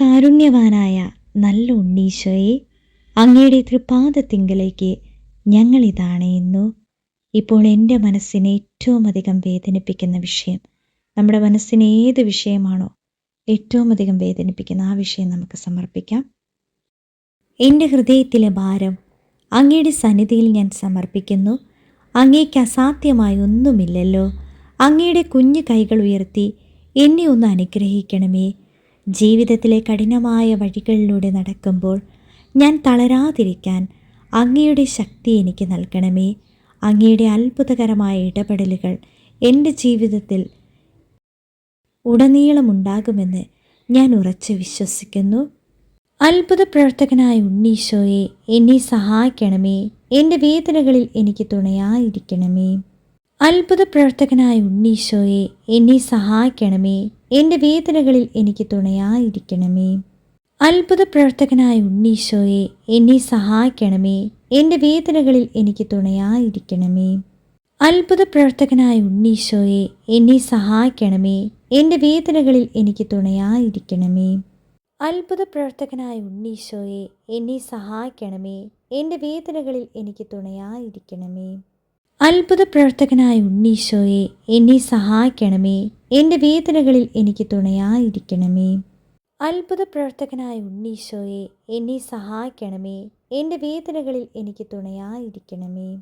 കാരുണ്യവാനായ നല്ല ഉണ്ണീശോയെ അങ്ങയുടെ തൃപാദത്തിങ്കലേക്ക് ഞങ്ങളിതാണയുന്നു ഇപ്പോൾ എന്റെ മനസ്സിനെ ഏറ്റവും അധികം വേദനിപ്പിക്കുന്ന വിഷയം നമ്മുടെ മനസ്സിന് ഏത് വിഷയമാണോ ഏറ്റവും അധികം വേദനിപ്പിക്കുന്ന ആ വിഷയം നമുക്ക് സമർപ്പിക്കാം. എന്റെ ഹൃദയത്തിലെ ഭാരം അങ്ങയുടെ സന്നിധിയിൽ ഞാൻ സമർപ്പിക്കുന്നു. അങ്ങേക്ക് അസാധ്യമായി ഒന്നുമില്ലല്ലോ. അങ്ങയുടെ കുഞ്ഞു കൈകൾ ഉയർത്തി എന്നെ ഒന്ന് അനുഗ്രഹിക്കണമേ. ജീവിതത്തിലെ കഠിനമായ വഴികളിലൂടെ നടക്കുമ്പോൾ ഞാൻ തളരാതിരിക്കാൻ അങ്ങയുടെ ശക്തി എനിക്ക് നൽകണമേ. അങ്ങയുടെ അത്ഭുതകരമായ ഇടപെടലുകൾ എന്റെ ജീവിതത്തിൽ ഉടനീളമുണ്ടാകുമെന്ന് ഞാൻ ഉറച്ച് വിശ്വസിക്കുന്നു. അത്ഭുത പ്രവർത്തകനായ ഉണ്ണീശോയെ എന്നെ സഹായിക്കണമേ. എന്റെ വേദനകളിൽ എനിക്ക് തുണയായിരിക്കണമേ. അത്ഭുത പ്രവർത്തകനായ ഉണ്ണീശോയെ എന്നെ സഹായിക്കണമേ. എന്റെ വേദനകളിൽ എനിക്ക് തുണയായിരിക്കണമേ. അത്ഭുത പ്രവർത്തകനായ ഉണ്ണീശോയെ എന്നെ സഹായിക്കണമേ. എന്റെ വേദനകളിൽ എനിക്ക് തുണയായിരിക്കണമേ. അത്ഭുത പ്രവർത്തകനായ ഉണ്ണീശോയെ എന്നെ സഹായിക്കണമേ. എന്റെ വേദനകളിൽ എനിക്ക് തുണയായിരിക്കണമേ. അത്ഭുത പ്രവർത്തകനായ ഉണ്ണീശോയെ എന്നെ സഹായിക്കണമേ. എന്റെ വേദനകളിൽ എനിക്ക് തുണയായിരിക്കണമേ. അത്ഭുത പ്രവർത്തകനായ ഉണ്ണീശോയെ എന്നെ സഹായിക്കണമേ. എന്റെ വേദനകളിൽ എനിക്ക് തുണയായിരിക്കണമേ. അത്ഭുത പ്രവർത്തകനായ ഉണ്ണീശോയെ എന്നെ സഹായിക്കണമേ. എന്റെ വേദനകളിൽ എനിക്ക് തുണയായിരിക്കണമേ.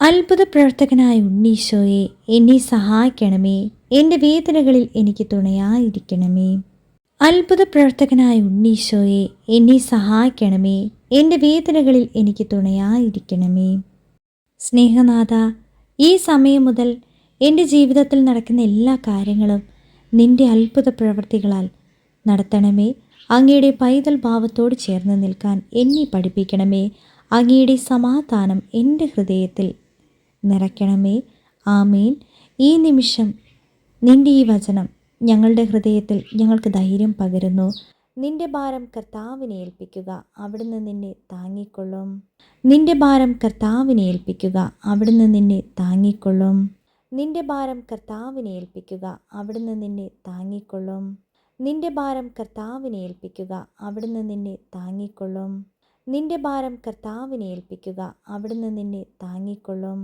അത്ഭുത പ്രവർത്തകനായ ഉണ്ണീശോയെ എന്നെ സഹായിക്കണമേ. എന്റെ വേദനകളിൽ എനിക്ക് തുണയായിരിക്കണമേ. അത്ഭുത പ്രവർത്തകനായ ഉണ്ണീശോയെ എന്നെ സഹായിക്കണമേ. എന്റെ വേദനകളിൽ എനിക്ക് തുണയായിരിക്കണമേ. സ്നേഹനാഥ ഈ സമയം മുതൽ എന്റെ ജീവിതത്തിൽ നടക്കുന്ന എല്ലാ കാര്യങ്ങളും നിന്റെ അത്ഭുത പ്രവൃത്തികളാൽ നടത്തണമേ. അങ്ങയുടെ പൈതൽ ഭാവത്തോട് ചേർന്ന് നിൽക്കാൻ എന്നെ പഠിപ്പിക്കണമേ. അങ്ങയുടെ സമാധാനം എന്റെ ഹൃദയത്തിൽ നിറയ്ക്കണമേ. ആമേൻ. ഈ നിമിഷം നിന്റെ ഈ വചനം ഞങ്ങളുടെ ഹൃദയത്തിൽ ഞങ്ങൾക്ക് ധൈര്യം പകരുന്നു. നിന്റെ ഭാരം കർത്താവിനെ ഏൽപ്പിക്കുക അവിടുന്ന് നിന്നെ താങ്ങിക്കൊള്ളും. നിന്റെ ഭാരം കർത്താവിനെ ഏൽപ്പിക്കുക അവിടുന്ന് നിന്നെ താങ്ങിക്കൊള്ളും. നിന്റെ ഭാരം കർത്താവിനെ ഏൽപ്പിക്കുക അവിടുന്ന് നിന്നെ താങ്ങിക്കൊള്ളും. നിന്റെ ഭാരം കർത്താവിനെ ഏൽപ്പിക്കുക അവിടുന്ന് നിന്നെ താങ്ങിക്കൊള്ളും. നിന്റെ ഭാരം കർത്താവിനെ ഏൽപ്പിക്കുക അവിടുന്ന് നിന്നെ താങ്ങിക്കൊള്ളും.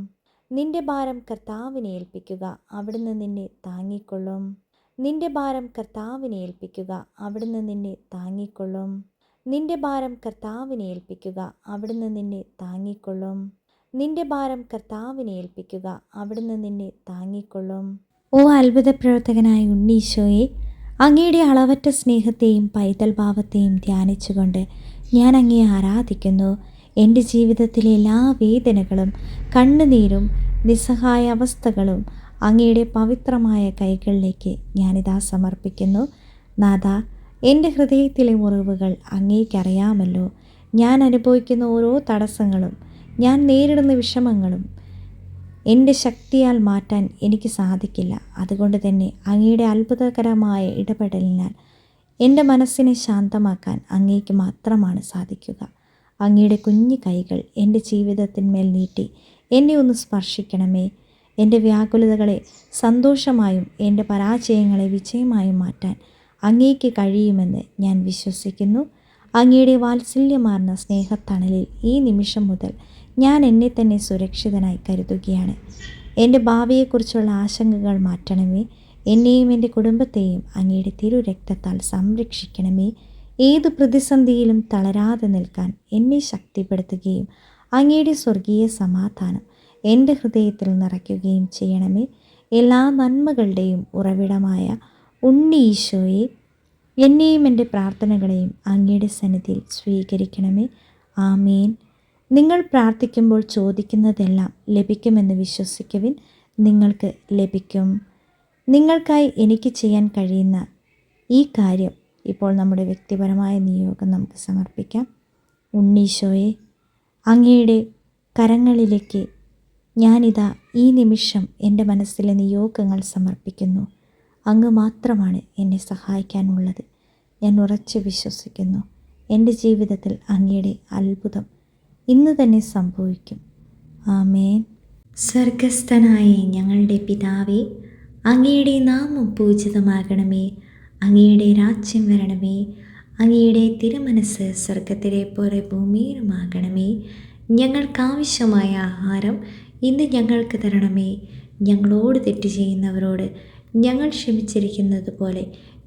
നിന്റെ ഭാരം കർത്താവിനെ ഏൽപ്പിക്കുക അവിടുന്ന് നിന്നെ താങ്ങിക്കൊള്ളും. നിന്റെ ഭാരം കർത്താവിനെ ഏൽപ്പിക്കുക അവിടുന്ന് നിന്നെ താങ്ങിക്കൊള്ളും. നിന്റെ ഭാരം കർത്താവിനെ ഏൽപ്പിക്കുക അവിടുന്ന് നിന്നെ താങ്ങിക്കൊള്ളും. നിന്റെ ഭാരം കർത്താവിനെ ഏൽപ്പിക്കുക. അവിടുന്ന് നിന്നെ താങ്ങിക്കൊള്ളും. ഓ അത്ഭുത പ്രവർത്തകനായ ഉണ്ണീശോയെ അങ്ങയുടെ അളവറ്റ സ്നേഹത്തെയും പൈതൽ ഭാവത്തെയും ധ്യാനിച്ചുകൊണ്ട് ഞാൻ അങ്ങയെ ആരാധിക്കുന്നു. എന്റെ ജീവിതത്തിലെ എല്ലാ വേദനകളും കണ്ണുനീരും നിസ്സഹായ അവസ്ഥകളും അങ്ങയുടെ പവിത്രമായ കൈകളിലേക്ക് ഞാനിതാ സമർപ്പിക്കുന്നു. നാഥ എന്റെ ഹൃദയത്തിലെ മുറിവുകൾ അങ്ങേക്കറിയാമല്ലോ. ഞാൻ അനുഭവിക്കുന്ന ഓരോ തടസ്സങ്ങളും ഞാൻ നേരിടുന്ന വിഷമങ്ങളും എന്റെ ശക്തിയാൽ മാറ്റാൻ എനിക്ക് സാധിക്കില്ല. അതുകൊണ്ട് തന്നെ അങ്ങയുടെ അത്ഭുതകരമായ ഇടപെടലിനാൽ എന്റെ മനസ്സിനെ ശാന്തമാക്കാൻ അങ്ങേക്ക് മാത്രമാണ് സാധിക്കുക. അങ്ങയുടെ കുഞ്ഞു കൈകൾ എന്റെ ജീവിതത്തിന്മേൽ നീട്ടി എന്നെ ഒന്ന് സ്പർശിക്കണമേ. എന്റെ വ്യാകുലതകളെ സന്തോഷമായും എന്റെ പരാജയങ്ങളെ വിജയമായും മാറ്റാൻ അങ്ങേക്ക് കഴിയുമെന്ന് ഞാൻ വിശ്വസിക്കുന്നു. അങ്ങയുടെ വാത്സല്യമാർന്ന സ്നേഹത്തണലിൽ ഈ നിമിഷം മുതൽ ഞാൻ എന്നെ തന്നെ സുരക്ഷിതനായി കരുതുകയാണ്. എന്റെ ഭാവിയെക്കുറിച്ചുള്ള ആശങ്കകൾ മാറ്റണമേ. എന്നെയും എന്റെ കുടുംബത്തെയും അങ്ങയുടെ തിരു രക്തത്താൽ സംരക്ഷിക്കണമേ. ഏത് പ്രതിസന്ധിയിലും തളരാതെ നിൽക്കാൻ എന്നെ ശക്തിപ്പെടുത്തുകയും അങ്ങയുടെ സ്വർഗീയ സമാധാനം എന്റെ ഹൃദയത്തിൽ നിറയ്ക്കുകയും ചെയ്യണമേ. എല്ലാ നന്മകളുടെയും ഉറവിടമായ ഉണ്ണി ഈശോയെ എന്നെയും എന്റെ പ്രാർത്ഥനകളെയും അങ്ങയുടെ സന്നിധിയിൽ സ്വീകരിക്കണമേ. ആമേൻ. നിങ്ങൾ പ്രാർത്ഥിക്കുമ്പോൾ ചോദിക്കുന്നതെല്ലാം ലഭിക്കുമെന്ന് വിശ്വസിക്കുവിൻ നിങ്ങൾക്ക് ലഭിക്കും. നിങ്ങൾക്കായി എനിക്ക് ചെയ്യാൻ കഴിയുന്ന ഈ കാര്യം ഇപ്പോൾ നമ്മുടെ വ്യക്തിപരമായ നിയോഗം നമുക്ക് സമർപ്പിക്കാം. ഉണ്ണീശോയെ അങ്ങയുടെ കരങ്ങളിലേക്ക് ഞാനിതാ ഈ നിമിഷം എന്റെ മനസ്സിലെ നിയോഗങ്ങൾ സമർപ്പിക്കുന്നു. അങ്ങ് മാത്രമാണ് എന്നെ സഹായിക്കാനുള്ളത്. ഞാൻ ഉറച്ച് വിശ്വസിക്കുന്നു. എന്റെ ജീവിതത്തിൽ അങ്ങയുടെ അത്ഭുതം ഇന്ന് തന്നെ സംഭവിക്കും. ആമേൻ. സ്വർഗസ്ഥനായ ഞങ്ങളുടെ പിതാവേ അങ്ങയുടെ നാമം പൂജിതമാകണമേ. അങ്ങയുടെ രാജ്യം വരണമേ. അങ്ങയുടെ തിരുമനസ് സ്വർഗത്തിലെ പോലെ ഭൂമിയിലുമാകണമേ. ഞങ്ങൾക്കാവശ്യമായ ആഹാരം ഇന്ന് ഞങ്ങൾക്ക് തരണമേ. ഞങ്ങളോട് തെറ്റ് ചെയ്യുന്നവരോട് ഞങ്ങൾ ക്ഷമിച്ചിരിക്കുന്നത് പോലെ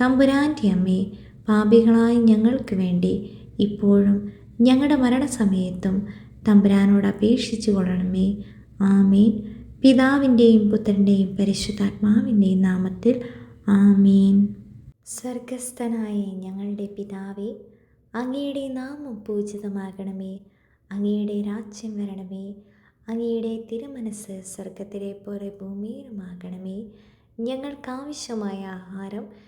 തമ്പുരാന്റെ അമ്മേ പാപികളായ ഞങ്ങൾക്ക് വേണ്ടി ഇപ്പോഴും ഞങ്ങളുടെ മരണസമയത്തും തമ്പുരാനോട് അപേക്ഷിച്ചു കൊള്ളണമേ. ആമേൻ. പിതാവിന്റെയും പുത്രന്റെയും പരിശുദ്ധാത്മാവിന്റെയും നാമത്തിൽ ആമീൻ. സ്വർഗസ്ഥനായ ഞങ്ങളുടെ പിതാവേ അങ്ങയുടെ നാമം പൂജിതമാകണമേ. അങ്ങയുടെ രാജ്യം വരണമേ. അങ്ങയുടെ തിരുമനസ് സ്വർഗത്തിലെ പോലെ ഭൂമിയിലുമാകണമേ ഞങ്ങൾക്കാവശ്യമായ ആഹാരം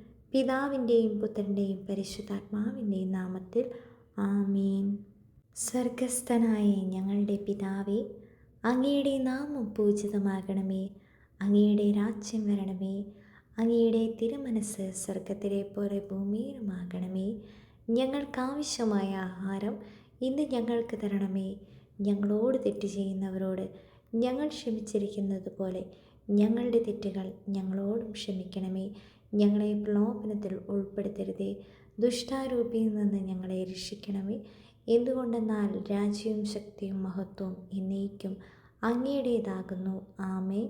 പിതാവിന്റെയും പുത്രന്റെയും പരിശുദ്ധാത്മാവിന്റെയും നാമത്തിൽ ആമീൻ. സ്വർഗസ്ഥനായ ഞങ്ങളുടെ പിതാവേ അങ്ങയുടെ നാമം പൂജിതമാകണമേ. അങ്ങയുടെ രാജ്യം വരണമേ. അങ്ങയുടെ തിരുമനസ് സ്വർഗത്തിലെ പോലെ ഭൂമിയിലുമാകണമേ. ഞങ്ങൾക്കാവശ്യമായ ആഹാരം ഇന്ന് ഞങ്ങൾക്ക് തരണമേ. ഞങ്ങളോട് തെറ്റ് ചെയ്യുന്നവരോട് ഞങ്ങൾ ക്ഷമിച്ചിരിക്കുന്നത് പോലെ ഞങ്ങളുടെ തെറ്റുകൾ ഞങ്ങളോടും ക്ഷമിക്കണമേ. ഞങ്ങളെ പ്രലോഭനത്തിൽ ഉൾപ്പെടുത്തരുതേ. ദുഷ്ടാരൂപിയിൽ നിന്ന് ഞങ്ങളെ രക്ഷിക്കണമേ. എന്തുകൊണ്ടെന്നാൽ രാജ്യവും ശക്തിയും മഹത്വവും എന്നേക്കും അങ്ങയുടേതാകുന്നു. ആമേൻ.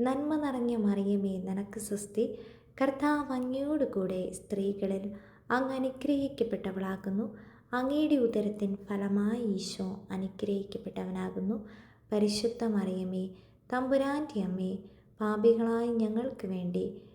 നന്മ നിറഞ്ഞ മറിയമേ നിനക്ക് സ്വസ്തി. കർത്താവ് അങ്ങയോടുകൂടെ സ്ത്രീകളിൽ അങ്ങ് അനുഗ്രഹിക്കപ്പെട്ടവളാകുന്നു. അങ്ങയുടെ ഉദരത്തിൻ ഫലമായി ഈശോ അനുഗ്രഹിക്കപ്പെട്ടവനാകുന്നു. പരിശുദ്ധ മറിയമേ തമ്പുരാന്റെ അമ്മേ പാപികളായ ഞങ്ങൾക്ക് വേണ്ടി